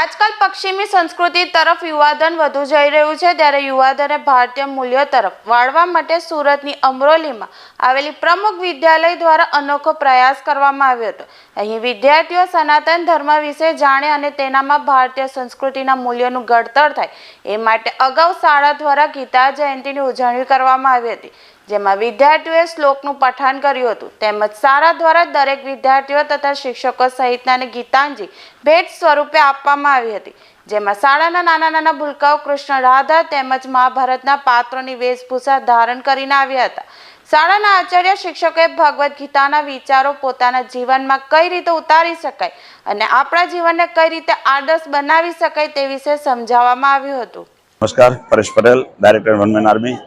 પશ્ચિમી સંસ્કૃતિ તરફ યુવાધન વધુ જઈ રહ્યું છે, ત્યારે યુવાધને ભારતીય મૂલ્યો તરફ વાળવા માટે સુરતની અમરોલીમાં આવેલી પ્રમુખ વિદ્યાલય દ્વારા અનોખો પ્રયાસ કરવામાં આવ્યો હતો. અહીં વિદ્યાર્થીઓ સનાતન ધર્મ વિશે જાણે અને તેનામાં ભારતીય સંસ્કૃતિના મૂલ્યોનું ઘડતર થાય, એ માટે અગાઉ શાળા દ્વારા ગીતા જયંતિની ઉજવણી કરવામાં આવી હતી. જેમાં વિદ્યાર્થીઓએ શ્લોકનું પઠન કર્યું હતું. તેમજ શાળા દ્વારા દરેક વિદ્યાર્થીઓ તથા શિક્ષકો સહિતના ગીતાંજી ભેટ સ્વરૂપે આપવામાં આવી હતી. જેમાં શાળાના નાના નાના ભૂલકાઓ કૃષ્ણ રાધા તેમજ મહાભારતના પાત્રોની વેશભૂષા ધારણ કરીને આવ્યા હતા. શાળાના આચાર્ય શિક્ષકોએ ભગવદ્ ગીતાના વિચારો પોતાના જીવનમાં કઈ રીતે ઉતારી શકાય અને આપણા જીવનને કઈ રીતે આદર્શ બનાવી શકાય તે વિશે સમજાવવામાં આવ્યું હતું. નમસ્કાર, Paresh Patel, director one man army.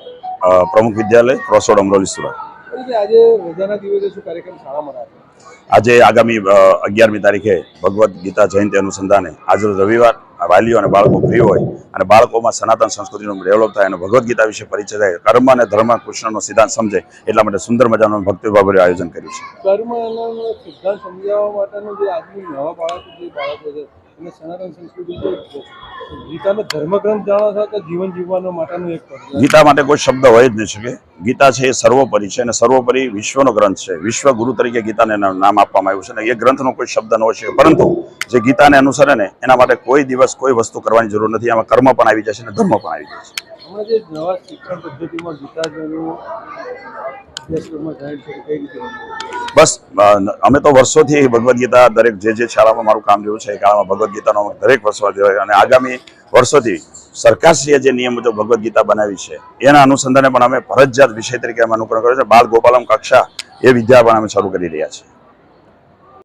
Pramukh Vidyalaya crossroad Amroli Surat. આજે આજે આગામી અગિયારમી તારીખે ભગવદ્ ગીતા જયંતિ અનુસંધાને આજરોજ રવિવાર વાલીઓ અને બાળકો ફ્રી હોય અને બાળકોમાં સનાતન સંસ્કૃતિનું ડેવલપ થાય અને ભગવદ્ ગીતા વિશે પરિચય થાય કર્મ અને ધર્મ કૃષ્ણનો સિદ્ધાંત સમજે એટલા માટે સુંદર મજાનું ભક્તિભાવભર્યું આયોજન કર્યું છે. કર્મ સિદ્ધાંત સમજાવવા માટેનું જે આજની નવા બાળકો જે બાળકો છે એને સનાતન સંસ્કૃતિ ગીતાનો ધર્મગ્રંથ જાણો છો કે જીવન જીવવાનો માટેનું એક ગીતા માટે કોઈ શબ્દ હોય જ નહીં શકે. ગીતા છે એ સર્વોપરી છે અને સર્વોપરી વિશ્વનો ગ્રંથ છે. વિશ્વ ગુરુ તરીકે ગીતાને એનું નામ આપવામાં આવ્યું છે અને એ ગ્રંથનો કોઈ શબ્દ ન હોય છે પરંતુ જે ગીતાને અનુસરે ને એના માટે કોઈ દિવસ કોઈ વસ્તુ કરવાની જરૂર નથી. આમાં કર્મ પણ આવી જશે અને ધર્મ પણ આવી જશે. હમણાં જે નવા શિક્ષણ પદ્ધતિમાં ગીતાજીનું બસ અમે તો વર્ષોથી ભગવદ્ ગીતા દરેક જે જે શાળામાં મારું કામ રહ્યું છે એ કાળમાં ભગવદ્ ગીતાનો દરેક વર્ષો હોય. અને આગામી વર્ષોથી સરકારશ્રીએ જે નિયમ મુજબ ભગવદ્ ગીતા બનાવી છે, એના અનુસંધાને પણ અમે ફરજિયાત વિષય તરીકે અમે અનુકરણ કર્યો છે. બાળ ગોપાલમ કક્ષા એ વિદ્યા પણ અમે શરૂ કરી રહ્યા છીએ.